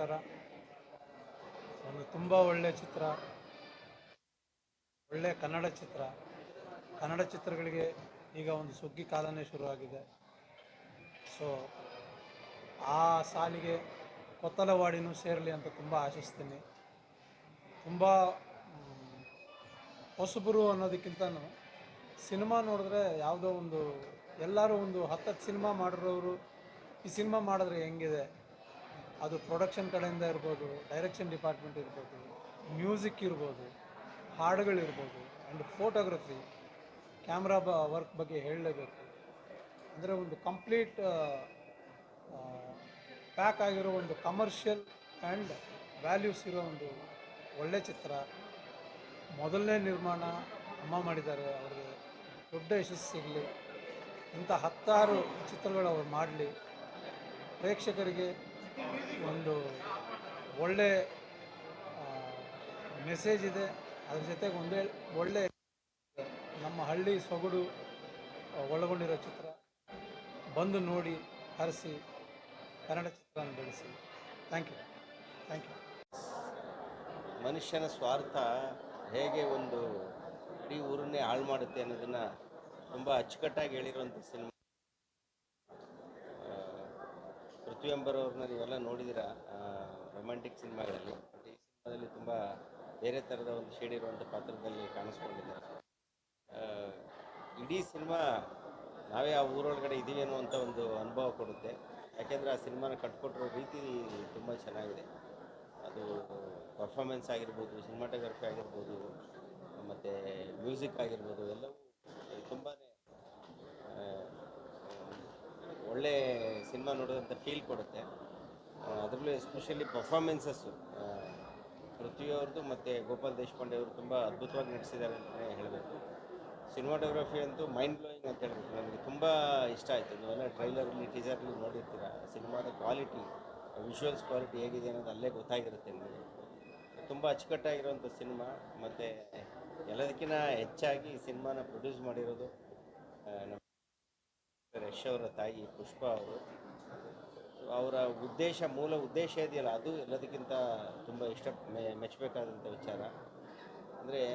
ನಮಸ್ಕಾರ ಒಂದು ತುಂಬ ಒಳ್ಳೆಯ ಚಿತ್ರ. ಒಳ್ಳೆಯ ಕನ್ನಡ ಚಿತ್ರ. ಕನ್ನಡ ಚಿತ್ರಗಳಿಗೆ ಈಗ ಒಂದು ಸುಗ್ಗಿ ಕಾಲನೇ ಶುರುವಾಗಿದೆ. ಸೊ ಆ ಸಾಲಿಗೆ ಕೊತ್ತಲವಾಡಿನೂ ಸೇರಲಿ ಅಂತ ತುಂಬ ಆಶಿಸ್ತೀನಿ. ತುಂಬ ಹೊಸಬರು ಅನ್ನೋದಕ್ಕಿಂತನೂ ಸಿನಿಮಾ ನೋಡಿದ್ರೆ ಯಾವುದೋ ಒಂದು, ಎಲ್ಲರೂ ಒಂದು ಹತ್ತತ್ತು ಸಿನಿಮಾ ಮಾಡಿರೋರು ಈ ಸಿನಿಮಾ ಮಾಡಿದ್ರೆ ಹೆಂಗಿದೆ? ಅದು ಪ್ರೊಡಕ್ಷನ್ ಕಡೆಯಿಂದ ಇರ್ಬೋದು ಡೈರೆಕ್ಷನ್ ಡಿಪಾರ್ಟ್ಮೆಂಟ್ ಇರ್ಬೋದು ಮ್ಯೂಸಿಕ್ ಇರ್ಬೋದು ಹಾಡುಗಳಿರ್ಬೋದು ಆ್ಯಂಡ್ ಫೋಟೋಗ್ರಫಿ ಕ್ಯಾಮ್ರಾ ಬ ವರ್ಕ್ ಬಗ್ಗೆ ಹೇಳಲೇಬೇಕು. ಅಂದರೆ ಒಂದು ಕಂಪ್ಲೀಟ್ ಪ್ಯಾಕ್ ಆಗಿರೋ ಒಂದು ಕಮರ್ಷಿಯಲ್ ಆ್ಯಂಡ್ ವ್ಯಾಲ್ಯೂಸ್ ಇರೋ ಒಂದು ಒಳ್ಳೆ ಚಿತ್ರ, ಮೊದಲನೇ ನಿರ್ಮಾಣ ಅಮ್ಮ ಮಾಡಿದ್ದಾರೆ. ಅವರಿಗೆ ದೊಡ್ಡ ಯಶಸ್ಸು ಸಿಗಲಿ ಇಂಥ ಹತ್ತಾರು ಚಿತ್ರಗಳು ಅವ್ರು ಮಾಡಲಿ. ಪ್ರೇಕ್ಷಕರಿಗೆ ಒಂದು ಒಳ್ಳೆ ಮೆಸೇಜ್ ಇದೆ. ಅದ್ರ ಜೊತೆಗೆ ಒಂದೇ ಒಳ್ಳೆ ನಮ್ಮ ಹಳ್ಳಿ ಸೊಗಡು ಒಳಗೊಂಡಿರೋ ಚಿತ್ರ ಬಂದು ನೋಡಿ ಹರಿಸಿ ಕನ್ನಡ ಚಿತ್ರವನ್ನು ಬೆಳೆಸಿ ಥ್ಯಾಂಕ್ ಯು ಥ್ಯಾಂಕ್ ಯು ಮನುಷ್ಯನ ಸ್ವಾರ್ಥ ಹೇಗೆ ಒಂದು ಇಡೀ ಊರನ್ನೇ ಹಾಳು ಮಾಡುತ್ತೆ ಅನ್ನೋದನ್ನು ತುಂಬ ಅಚ್ಚುಕಟ್ಟಾಗಿ ಹೇಳಿರುವಂಥ ಸಿನಿಮಾ. ಪೃಥ್ವಿ ಎಂಬರವ್ರನ್ನ ನೀವೆಲ್ಲ ನೋಡಿದಿರಾ ರೊಮ್ಯಾಂಟಿಕ್ ಸಿನಿಮಾಗಳಲ್ಲಿ? ಬಟ್ ಈ ಸಿನಿಮಾದಲ್ಲಿ ತುಂಬ ಬೇರೆ ಥರದ ಒಂದು ಶೇಡ್ ಇರುವಂಥ ಪಾತ್ರದಲ್ಲಿ ಕಾಣಿಸ್ಕೊಂಡಿದ್ದಾರೆ. ಇಡೀ ಸಿನಿಮಾ ನಾವೇ ಆ ಊರೊಳಗಡೆ ಇದ್ದೀವಿ ಅನ್ನುವಂಥ ಒಂದು ಅನುಭವ ಕೊಡುತ್ತೆ. ಯಾಕೆಂದರೆ ಆ ಸಿನಿಮಾನ ಕಟ್ಕೊಟ್ಟಿರೋ ರೀತಿ ತುಂಬ ಚೆನ್ನಾಗಿದೆ. ಅದು ಪರ್ಫಾರ್ಮೆನ್ಸ್ ಆಗಿರ್ಬೋದು ಸಿನಿಮಾಟೋಗ್ರಫಿ ಆಗಿರ್ಬೋದು, ಮತ್ತು ಮ್ಯೂಸಿಕ್ ಆಗಿರ್ಬೋದು, ಎಲ್ಲವೂ ತುಂಬಾ ಒಳ್ಳೆ ಸಿನಿಮಾ ನೋಡೋದಂಥ ಫೀಲ್ ಕೊಡುತ್ತೆ. ಅದರಲ್ಲೂ ಎಸ್ಪೆಷಲಿ ಪರ್ಫಾರ್ಮೆನ್ಸಸ್ಸು ಪೃಥ್ವಿಯವ್ರದ್ದು ಮತ್ತು ಗೋಪಾಲ್ ದೇಶಪಾಂಡೆ ಅವರು ತುಂಬ ಅದ್ಭುತವಾಗಿ ನಡೆಸಿದ್ದಾರೆ ಅಂತಲೇ ಹೇಳಬೇಕು. ಸಿನಿಮಾಟೋಗ್ರಫಿ ಅಂತೂ ಮೈಂಡ್ ಬ್ಲೋಯಿಂಗ್ ಅಂತ ಹೇಳ್ಬೇಕು. ನನಗೆ ತುಂಬ ಇಷ್ಟ ಆಯಿತು. ನೀವೆಲ್ಲ ಟ್ರೈಲರಲ್ಲಿ ಟೀಸರ್ಲಿ ನೋಡಿರ್ತೀರ. ಸಿನಿಮಾದ ಕ್ವಾಲಿಟಿ ವಿಷುವಲ್ಸ್ ಕ್ವಾಲಿಟಿ ಹೇಗಿದೆ ಅನ್ನೋದು ಅಲ್ಲೇ ಗೊತ್ತಾಗಿರುತ್ತೆ ನಿಮಗೆ. ತುಂಬ ಅಚ್ಚುಕಟ್ಟಾಗಿರುವಂಥ ಸಿನಿಮಾ. ಮತ್ತು ಎಲ್ಲದಕ್ಕಿಂತ ಹೆಚ್ಚಾಗಿ ಸಿನಿಮಾನ ಪ್ರೊಡ್ಯೂಸ್ ಮಾಡಿರೋದು ನಮ್ಮ ಯಶ್ ಅವರ ತಾಯಿ ಪುಷ್ಪ ಅವರು. ಅವರ ಉದ್ದೇಶ, ಮೂಲ ಉದ್ದೇಶ ಇದೆಯಲ್ಲ, ಅದು ಎಲ್ಲದಕ್ಕಿಂತ ತುಂಬ ಇಷ್ಟ ಮೆಚ್ಚಬೇಕಾದಂಥ ವಿಚಾರ. ಅಂದರೆ,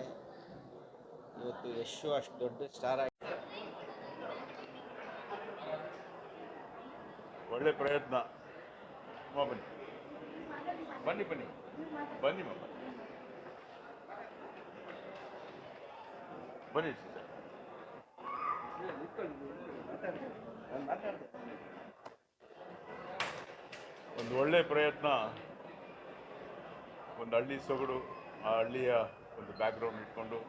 ಇವತ್ತು ಯಶು ಅಷ್ಟು ದೊಡ್ಡ ಸ್ಟಾರ್ ಆಗಿ ಒಳ್ಳೆ ಪ್ರಯತ್ನ. ಬನ್ನಿ. ಬನ್ನಿ ಬನ್ನಿ. ಬನ್ನಿ ಬನ್ನಿ ಸರ್ ಒಂದು ಒಳ್ಳೆ ಪ್ರಯತ್ನ. ಒಂದು ಹಳ್ಳಿ ಸೊಗಡು, ಆ ಹಳ್ಳಿಯ ಒಂದು ಬ್ಯಾಕ್ಗ್ರೌಂಡ್ ಇಟ್ಕೊಂಡು.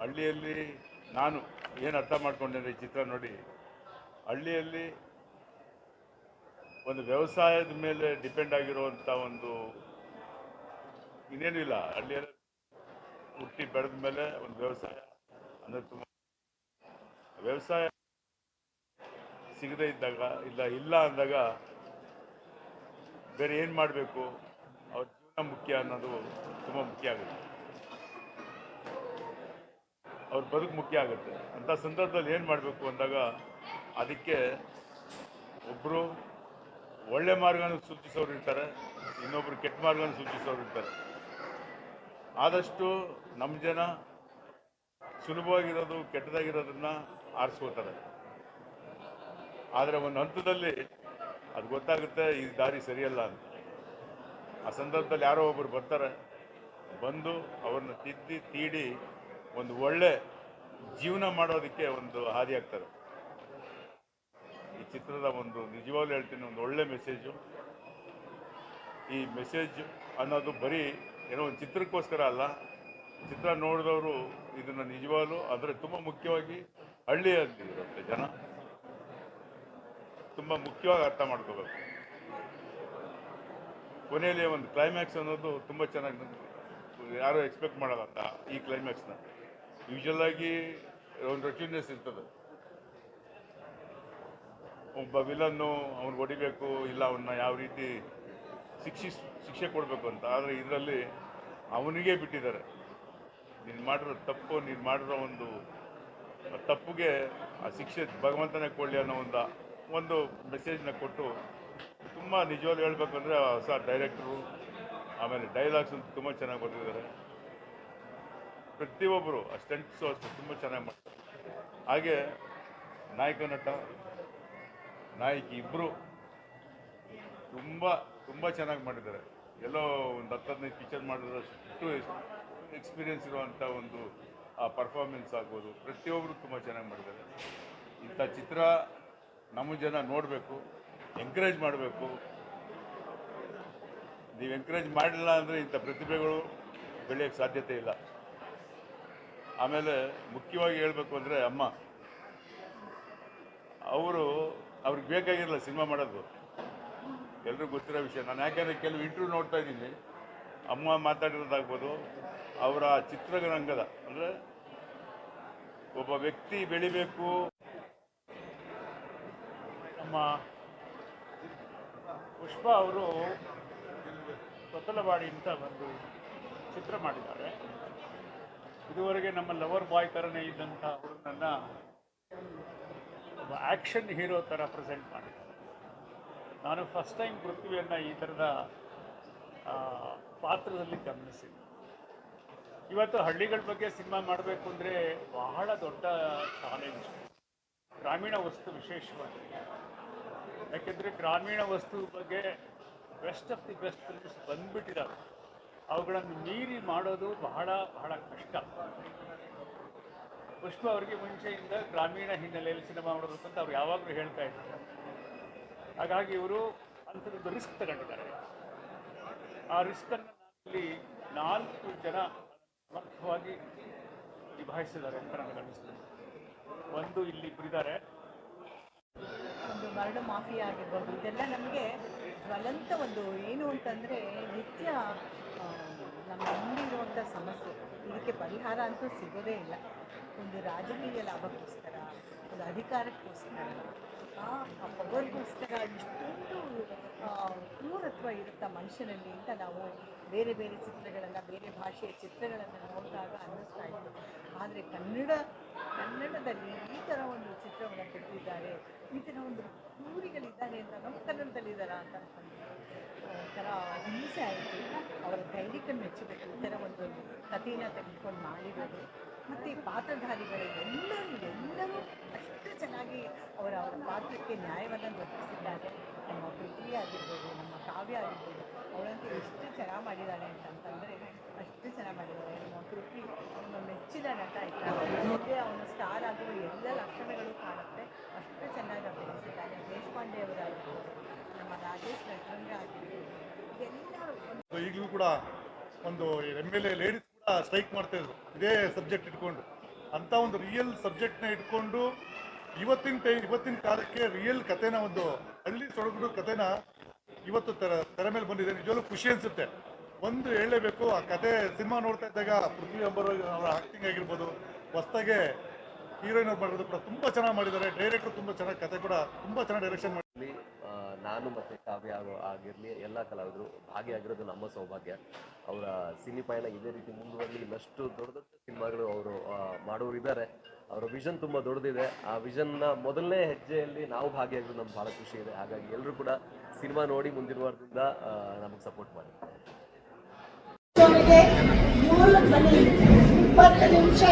ಹಳ್ಳಿಯಲ್ಲಿ ನಾನು ಏನು ಅರ್ಥ ಮಾಡ್ಕೊಂಡೆ ಈ ಚಿತ್ರ ನೋಡಿ. ಹಳ್ಳಿಯಲ್ಲಿ ಒಂದು ವ್ಯವಸಾಯದ ಮೇಲೆ ಡಿಪೆಂಡ್ ಆಗಿರುವಂಥ ಒಂದು ಇನ್ನೇನು ಇಲ್ಲ ಹಳ್ಳಿಯಲ್ಲಿ ಹುಟ್ಟಿ ಬೆಳೆದ ಮೇಲೆ ಒಂದು ವ್ಯವಸಾಯ ಅಂದರೆ ತುಂಬ ವ್ಯವಸಾಯ ಸಿಗದೇ ಇದ್ದಾಗ ಇಲ್ಲ ಇಲ್ಲ ಅಂದಾಗ ಬೇರೆ ಏನು ಮಾಡಬೇಕು? ಅವ್ರ ಜೀವನ ಮುಖ್ಯ ಅನ್ನೋದು ತುಂಬ ಮುಖ್ಯ ಆಗುತ್ತೆ. ಅವ್ರ ಬದುಕು ಮುಖ್ಯ ಆಗುತ್ತೆ. ಅಂಥ ಸಂದರ್ಭದಲ್ಲಿ ಏನು ಮಾಡಬೇಕು ಅಂದಾಗ ಅದಕ್ಕೆ ಒಬ್ಬರು ಒಳ್ಳೆ ಮಾರ್ಗನ ಸೂಚಿಸೋರು ಇರ್ತಾರೆ, ಇನ್ನೊಬ್ರು ಕೆಟ್ಟ ಮಾರ್ಗನ ಸೂಚಿಸೋರು ಇರ್ತಾರೆ. ಆದಷ್ಟು ನಮ್ಮ ಜನ ಸುಲಭವಾಗಿರೋದು, ಕೆಟ್ಟದಾಗಿರೋದನ್ನ ಆರಿಸ್ಕೋತಾರೆ ಆದರೆ ಒಂದು ಹಂತದಲ್ಲಿ ಅದು ಗೊತ್ತಾಗುತ್ತೆ, ಈ ದಾರಿ ಸರಿಯಲ್ಲ ಅಂತ. ಆ ಸಂದರ್ಭದಲ್ಲಿ ಯಾರೋ ಒಬ್ಬರು ಬರ್ತಾರೆ, ಬಂದು ಅವ್ರನ್ನ ತಿದ್ದಿ, ತೀಡಿ ಒಂದು ಒಳ್ಳೆ ಜೀವನ ಮಾಡೋದಕ್ಕೆ ಒಂದು ಹಾದಿ ಆಗ್ತಾರೆ ಈ ಚಿತ್ರದ ಒಂದು ನಿಜವಾಗ್ಲೂ ಹೇಳ್ತೀನಿ, ಒಂದು ಒಳ್ಳೆ ಮೆಸೇಜು ಈ ಮೆಸೇಜ್ ಅನ್ನೋದು ಬರೀ ಏನೋ ಒಂದು ಚಿತ್ರಕ್ಕೋಸ್ಕರ ಅಲ್ಲ, ಚಿತ್ರ ನೋಡಿದವರು ಇದನ್ನ ನಿಜವಾಗ್ಲೂ ಅಂದರೆ ತುಂಬ ಮುಖ್ಯವಾಗಿ ಹಳ್ಳಿಯಲ್ಲಿ ಇರುತ್ತೆ ಜನ. ತುಂಬ ಮುಖ್ಯವಾಗಿ ಅರ್ಥ ಮಾಡ್ಕೋಬೇಕು. ಕೊನೆಯಲ್ಲಿ ಒಂದು ಕ್ಲೈಮ್ಯಾಕ್ಸ್ ಅನ್ನೋದು ತುಂಬ ಚೆನ್ನಾಗಿ ಯಾರು ಎಕ್ಸ್ಪೆಕ್ಟ್ ಮಾಡಲ್ಲ ಈ ಕ್ಲೈಮ್ಯಾಕ್ಸ್ನ ಆಗಿ ಒಂದು ರಚುನೆಸ್ ಇರ್ತದೆ. ಒಬ್ಬ ವಿಲನ್ನು ಅವ್ನು ಹೊಡಿಬೇಕು, ಇಲ್ಲ ಅವನ್ನ ಯಾವ ರೀತಿ ಶಿಕ್ಷಿ, ಶಿಕ್ಷೆ ಕೊಡಬೇಕು ಅಂತ. ಆದರೆ ಇದರಲ್ಲಿ ಅವನಿಗೆ ಬಿಟ್ಟಿದ್ದಾರೆ. ನೀನು ಮಾಡಿರೋ ತಪ್ಪು, ನೀನು ಮಾಡಿರೋ ಒಂದು ತಪ್ಪಿಗೆ ಆ ಶಿಕ್ಷೆ ಭಗವಂತನೇ ಕೊಡಲಿ ಅನ್ನೋ ಒಂದು ಒಂದು ಮೆಸೇಜ್ನ ಕೊಟ್ಟು ತುಂಬ ನಿಜವಾಗ್ಲೂ ಹೇಳ್ಬೇಕಂದ್ರೆ ಹೊಸ ಡೈರೆಕ್ಟ್ರು ಆಮೇಲೆ ಡೈಲಾಗ್ಸ್ ತುಂಬ ಚೆನ್ನಾಗಿ ಬರ್ತಿದ್ದಾರೆ ಪ್ರತಿಯೊಬ್ಬರು ಆ ಸ್ಟೆಂಟ್ಸು ಅಷ್ಟು ತುಂಬ ಚೆನ್ನಾಗಿ ಮಾಡ್ತಾರೆ. ಹಾಗೆ ನಾಯಕ ನಟ, ನಾಯಕಿ ಇಬ್ಬರು ತುಂಬ ತುಂಬ ಚೆನ್ನಾಗಿ ಮಾಡಿದ್ದಾರೆ. ಎಲ್ಲೋ ಒಂದು ಹತ್ತು ಹದಿನೈದು ಪಿಕ್ಚರ್ ಅಷ್ಟು ಎಕ್ಸ್ಪೀರಿಯನ್ಸ್ ಇರುವಂಥ ಒಂದು ಆ ಪರ್ಫಾರ್ಮೆನ್ಸ್ ಆಗ್ಬೋದು. ಪ್ರತಿಯೊಬ್ಬರು ತುಂಬ ಚೆನ್ನಾಗಿ ಮಾಡಿದ್ದಾರೆ. ಇಂಥ ಚಿತ್ರ ನಮ್ಮ ಜನ ನೋಡಬೇಕು ಎಂಕರೇಜ್ ಮಾಡಬೇಕು. ನೀವು ಎಂಕರೇಜ್ ಮಾಡಿಲ್ಲ ಅಂದರೆ ಇಂಥ ಪ್ರತಿಭೆಗಳು ಬೆಳೆಯೋಕ್ಕೆ ಸಾಧ್ಯತೆ ಇಲ್ಲ. ಆಮೇಲೆ ಮುಖ್ಯವಾಗಿ ಹೇಳಬೇಕು ಅಂದರೆ ಅಮ್ಮ, ಅವರು ಅವ್ರಿಗೆ ಬೇಕಾಗಿರಲ್ಲ ಸಿನಿಮಾ ಮಾಡೋದು. ಎಲ್ಲರೂ ಗೊತ್ತಿರೋ ವಿಷಯ. ನಾನು ಯಾಕೆಂದರೆ ಕೆಲವು ಇಂಟರ್ವ್ಯೂ ನೋಡ್ತಾ ಇದ್ದೀನಿ. ಅಮ್ಮ ಮಾತಾಡಿರೋದಾಗ್ಬೋದು ಅವರ ಚಿತ್ರರಂಗದ, ಅಂದರೆ ಒಬ್ಬ ವ್ಯಕ್ತಿ ಬೆಳಿಬೇಕು. ನಮ್ಮ ಪುಷ್ಪ ಅವರು ಕೊತ್ತಲವಾಡಿ ಅಂತ ಒಂದು ಚಿತ್ರ ಮಾಡಿದ್ದಾರೆ. ಇದುವರೆಗೆ ನಮ್ಮ ಲವರ್ ಬಾಯ್ ಥರನೇ ಇದ್ದಂಥ ನನ್ನ ಒಬ್ಬ ಆ್ಯಕ್ಷನ್ ಹೀರೋ ಥರ ಪ್ರೆಸೆಂಟ್ ಮಾಡಿದ್ದಾರೆ. ನಾನು ಫಸ್ಟ್ ಟೈಮ್ ಪೃಥ್ವಿಯನ್ನು ಈ ಥರದ ಪಾತ್ರದಲ್ಲಿ ಗಮನಿಸಿದ್ದೆ. ಇವತ್ತು ಹಳ್ಳಿಗಳ ಬಗ್ಗೆ ಸಿನಿಮಾ ಮಾಡಬೇಕು ಅಂದರೆ ಬಹಳ ದೊಡ್ಡ ಚಾಲೆಂಜ್ ಗ್ರಾಮೀಣ ವಸ್ತು ವಿಶೇಷವಾಗಿ. ಯಾಕೆಂದರೆ ಗ್ರಾಮೀಣ ವಸ್ತು ಬಗ್ಗೆ best of the best films ಬಂದ್ಬಿಟ್ಟಿದ್ದಾವೆ ಅವುಗಳನ್ನು ಮೀರಿ ಮಾಡೋದು ಬಹಳ ಬಹಳ ಕಷ್ಟ. ಪುಷ್ಪ ಅವರಿಗೆ ಮುಂಚೆಯಿಂದ ಗ್ರಾಮೀಣ ಹಿನ್ನೆಲೆಯಲ್ಲಿ ಸಿನಿಮಾ ಮಾಡಬೇಕು ಅಂತ ಅವ್ರು ಯಾವಾಗಲೂ ಹೇಳ್ತಾ ಇದ್ದಾರೆ ಹಾಗಾಗಿ ಇವರು ಅಂಥದ್ದು ರಿಸ್ಕ್ ತಗೊಂಡಿದ್ದಾರೆ. ಆ ರಿಸ್ಕನ್ನು ಇಲ್ಲಿ ನಾಲ್ಕು ಜನ ಸಮರ್ಥವಾಗಿ ನಿಭಾಯಿಸಿದ್ದಾರೆ ಅಂತ ನನಗೆ ಅನಿಸ್ತದೆ ಒಂದು ಇಲ್ಲಿ ಇಬ್ಬರಿದ್ದಾರೆ ಒಂದು ಮರಳು ಮಾಫಿಯಾ ಆಗಿರ್ಬೋದು, ಇದೆಲ್ಲ ನಮಗೆ ಜ್ವಲಂತ ಒಂದು ಏನು ಅಂತಂದರೆ ನಿತ್ಯ ನಮ್ಮ ಮುಂದಿರುವಂಥ ಸಮಸ್ಯೆ. ಇದಕ್ಕೆ ಪರಿಹಾರ ಅಂತೂ ಸಿಗೋದೇ ಇಲ್ಲ. ಒಂದು ರಾಜಕೀಯ ಲಾಭಕ್ಕೋಸ್ಕರ, ಒಂದು ಅಧಿಕಾರಕ್ಕೋಸ್ಕರ, ಆ ಪವರ್ಗೋಸ್ಕರ ಇಷ್ಟೊಂದು ಕ್ರೂರತ್ವ ಇರುತ್ತಾ ಮನುಷ್ಯನಲ್ಲಿ ಅಂತ ನಾವು ಬೇರೆ ಬೇರೆ ಚಿತ್ರಗಳನ್ನು, ಬೇರೆ ಭಾಷೆಯ ಚಿತ್ರಗಳನ್ನು ನೋಡಿದಾಗ ಅನ್ನಿಸ್ತಾ ಇತ್ತು. ಆದರೆ ಕನ್ನಡ, ಕನ್ನಡದಲ್ಲಿ ಈ ಥರ ಒಂದು ಚಿತ್ರವನ್ನು ಕೊಟ್ಟಿದ್ದಾರೆ ಈ ಥರ ಒಂದು ಕ್ರೂರಿಗಳಿದ್ದಾರೆ ಅಂತ ನಮ್ಮ ಕನ್ನಡದಲ್ಲಿದ್ದಾರ ಅಂತ. ಒಂಥರ ಹಿಂಸೆ ಆಯಿತು. ಅವರ ಧೈರ್ಯಕ್ಕೆ ಮೆಚ್ಚಬೇಕು ಈ ಥರ ಒಂದು ಕಥೆನ ತೆಗೆದುಕೊಂಡು ಮಾಡಿರೋದು ಮತ್ತು ಪಾತ್ರಧಾರಿಗಳು ಎಲ್ಲರೂ ಎಲ್ಲರೂ ಅಷ್ಟು ಚೆನ್ನಾಗಿ ಅವರ ಅವರ ಪಾತ್ರಕ್ಕೆ ನ್ಯಾಯವನ್ನು ದೊರಕಿಸಿದ್ದಾರೆ ನಮ್ಮ ಪ್ರೀತಿ ಆಗಿರ್ಬೋದು, ನಮ್ಮ ಕಾವ್ಯ ಆಗಿರ್ಬೋದು. ಮಾಡಿದ್ದಾಳೆ ಅಂತಂತಂದರೆ ಅಷ್ಟು ಚೆನ್ನಾಗಿ ಮಾಡಿದ್ದಾರೆ ನಮ್ಮ ಕೃಪಿ ನಮ್ಮ ಮೆಚ್ಚಿದ ನಟ ಇದ್ದಾರೆ. ಅವನ ಸ್ಟಾರ್ ಆಗುವ ಎಲ್ಲ ಲಕ್ಷಣಗಳು ಕಾಣುತ್ತೆ. ಅಷ್ಟು ಚೆನ್ನಾಗಿ ಅಭಿನಯಿಸಿದ್ದಾರೆ ದೇಶಪಾಂಡೆ ಅವರಾಗಿರ್ಬೋದು, ನಮ್ಮ ರಾಜೇಶ್ ನಟರಂಗ ಆಗಿರ್ಬೋದು, ಎಲ್ಲರೂ ಈಗಲೂ ಕೂಡ ಒಂದು ಎಂ ಎಲ್ ಎ ಲೇಡೀಸ್ ಕೂಡ ಸ್ಟ್ರೈಕ್ ಮಾಡ್ತಾ ಇದ್ರು. ಇದೇ ಸಬ್ಜೆಕ್ಟ್ ಇಟ್ಕೊಂಡು. ಅಂತ ಒಂದು ರಿಯಲ್ ಸಬ್ಜೆಕ್ಟ್ನ ಇಟ್ಕೊಂಡು ಇವತ್ತಿನ ಟೈ, ಇವತ್ತಿನ ಕಾಲಕ್ಕೆ ರಿಯಲ್ ಕಥೆನ ಒಂದು ಹಳ್ಳಿ ಸೊಡಗುಡು ಕಥೆನ ಇವತ್ತು ತೆರ, ತೆರೆ ಮೇಲೆ ಬಂದಿದೆ. ನಿಜವಾಗ್ಲೂ ಖುಷಿ ಅನ್ಸುತ್ತೆ. ಒಂದು ಹೇಳಲೇಬೇಕು, ಆ ಕತೆ ಸಿನಿಮಾ ನೋಡ್ತಾ ಇದ್ದಾಗ ಪೃಥ್ವಿ ಅಂಬರ್ ಅವರ ಆಕ್ಟಿಂಗ್ ಆಗಿರ್ಬೋದು, ಹೊಸ್ತಾಗೆ ಹೀರೋಯಿನ್ ಅವ್ರು ಮಾಡಿರೋದು ಕೂಡ ತುಂಬ ಚೆನ್ನಾಗಿ ಮಾಡಿದ್ದಾರೆ. ಡೈರೆಕ್ಟರ್ ತುಂಬ ಚೆನ್ನಾಗಿ ಕತೆ ಕೂಡ ತುಂಬ ಚೆನ್ನಾಗಿ ಡೈರೆಕ್ಷನ್ ಮಾಡಿ ನಾನು ಮತ್ತು ಕಾವ್ಯ ಆಗಿರಲಿ, ಎಲ್ಲ ಕಲಾವಿದರು ಭಾಗಿಯಾಗಿರೋದು ನಮ್ಮ ಸೌಭಾಗ್ಯ. ಅವರ ಸಿನಿ ಪಯಣ ಇದೇ ರೀತಿ ಮುಂದುವರಲಿ, ಇನ್ನಷ್ಟು ದೊಡ್ಡ ದೊಡ್ಡ ಸಿನಿಮಾಗಳು ಅವರು ಮಾಡೋರು ಇದ್ದಾರೆ. ಅವರ ವಿಷನ್ ತುಂಬ ದೊಡ್ಡದಿದೆ. ಆ ವಿಷನ್ನ ಮೊದಲನೇ ಹೆಜ್ಜೆಯಲ್ಲಿ ನಾವು ಭಾಗಿಯಾಗಿರೋದು ನಮ್ಗೆ ಭಾಳ ಖುಷಿ ಇದೆ. ಹಾಗಾಗಿ ಎಲ್ಲರೂ ಕೂಡ ಸಿನಿಮಾ ನೋಡಿ ಮುಂದಿನ ವಾರದಿಂದ ನಮಗೆ ಸಪೋರ್ಟ್ ಮಾಡಿ. ಮೂರು ಬನ್ನಿ. ಇಪ್ಪತ್ತು ನಿಮಿಷ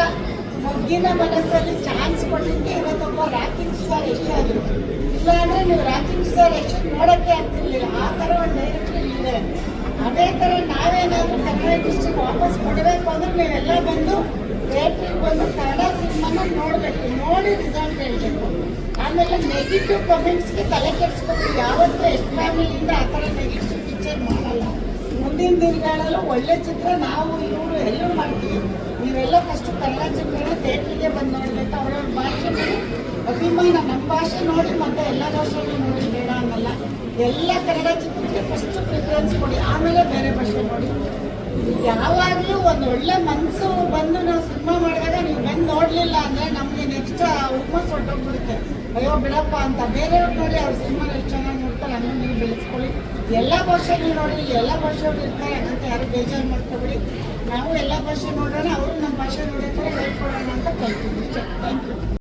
ಮೊಗ್ಗಿನ ಮನಸ್ಸಲ್ಲಿ ಚಾನ್ಸ್ ಕೊಟ್ಟಿದ್ದೆ ಇವತ್ತೊಬ್ಬ ರಾಕಿಂಗ್ ಸ್ಟಾರ್ ಯಶಾದ್ರು ಇಲ್ಲಾಂದ್ರೆ ನೀವು ರಾಕಿಂಗ್ ಸ್ಟಾರ್ ಯಶ್ ನೋಡಕ್ಕೆ ಆಗ್ತಿರ್ಲಿಲ್ಲ. ಆ ಥರ ಒಂದು ಡೈರೆಕ್ಟರ್ ಇದೆ. ಅದೇ ಥರ ನಾವೇನಾದರೂ ಕನ್ನಡ ಡಿಸ್ಟ್ರಿಕ್ಟ್ ವಾಪಸ್ ಕೊಡಬೇಕು ಅಂದ್ರೆ ನೀವೆಲ್ಲ ಬಂದು ಥಿಯೇಟ್ರಿಗೆ ಬಂದು ಕನ್ನಡ ಸಿನಿಮಾನ ನೋಡಬೇಕು. ನೋಡಿ ರಿಸಲ್ಟ್ ಹೇಳಬೇಕು. ಆಮೇಲೆ ನೆಗೆಟಿವ್ ಕಮೆಂಟ್ಸ್ಗೆ ತಲೆ ಕೆಡಿಸ್ಕೊಂಡು ಯಾವತ್ತೂ ಎಸ್ ಫ್ಯಾಮಿಲಿಯಿಂದ ಆ ಥರ ನೆಗೆಟಿವ್ ಪಿಕ್ಚರ್ ಮಾಡಲ್ಲ. ಮುಂದಿನ ದಿನಗಳಲ್ಲಿ ಒಳ್ಳೆ ಚಿತ್ರ ನಾವು ಇವರು ಎಲ್ಲರೂ ಮಾಡ್ತೀವಿ. ನೀವೆಲ್ಲ ಫಸ್ಟ್ ಕನ್ನಡ ಚಿತ್ರನ ಥಿಯೇಟ್ರಿಗೆ ಬಂದು ನೋಡ್ಬೇಕು. ಅವರವ್ರ ಭಾಷೆ ನೋಡಿ, ಅಭಿಮಾನ ನಮ್ಮ ಭಾಷೆ ನೋಡಿ ಮತ್ತೆ ಎಲ್ಲ ಭಾಷೆಗಳು ನೋಡಿ ಬೇಡ ಅನ್ನಲ್ಲ. ಎಲ್ಲ ಕನ್ನಡ ಚಿತ್ರಕ್ಕೆ ಫಸ್ಟ್ ಪ್ರಿಫರೆನ್ಸ್ ಕೊಡಿ. ಆಮೇಲೆ ಬೇರೆ ಭಾಷೆ ನೋಡಿ. ಯಾವಾಗಲೂ ಒಂದು ಒಳ್ಳೆ ಮನಸ್ಸು ಬಂದು ನಾವು ಸಿನಿಮಾ ಮಾಡಿದಾಗ ನೀವು ಬಂದು ನೋಡಲಿಲ್ಲ ಅಂದರೆ ನಮಗೆ ನೆಕ್ಸ್ಟ್ ಹುಮ್ಮಸ್ ಹೊಟ್ಟೋಗ್ಬಿಡುತ್ತೆ ಅಯ್ಯೋ ಬಿಡಪ್ಪ ಅಂತ. ಬೇರೆಯವ್ರು ನೋಡಿ ಅವ್ರ ಸಿನಿಮಾ ಎಷ್ಟು ಚೆನ್ನಾಗಿ ನೋಡ್ತಾರೆ ಹಂಗೆ ನೀವು ಬೆಳೆಸ್ಕೊಳ್ಳಿ. ಎಲ್ಲ ಭಾಷೆಗಳು ನೋಡಿ, ಎಲ್ಲ ಭಾಷೆಗಳು ಇರ್ತಾರೆ ಅಂತ ಯಾರು ಬೇಜಾರು ಮಾಡ್ಕೊಬೇಡಿ. ನಾವು ಎಲ್ಲ ಭಾಷೆ ನೋಡೋಣ, ಅವರು ನಮ್ಮ ಭಾಷೆ ನೋಡಿದ್ರೆ ಹೇಳ್ಕೊಡೋಣ ಅಂತ ಕಲ್ತೀವಿ ಅಷ್ಟೇ. Thank you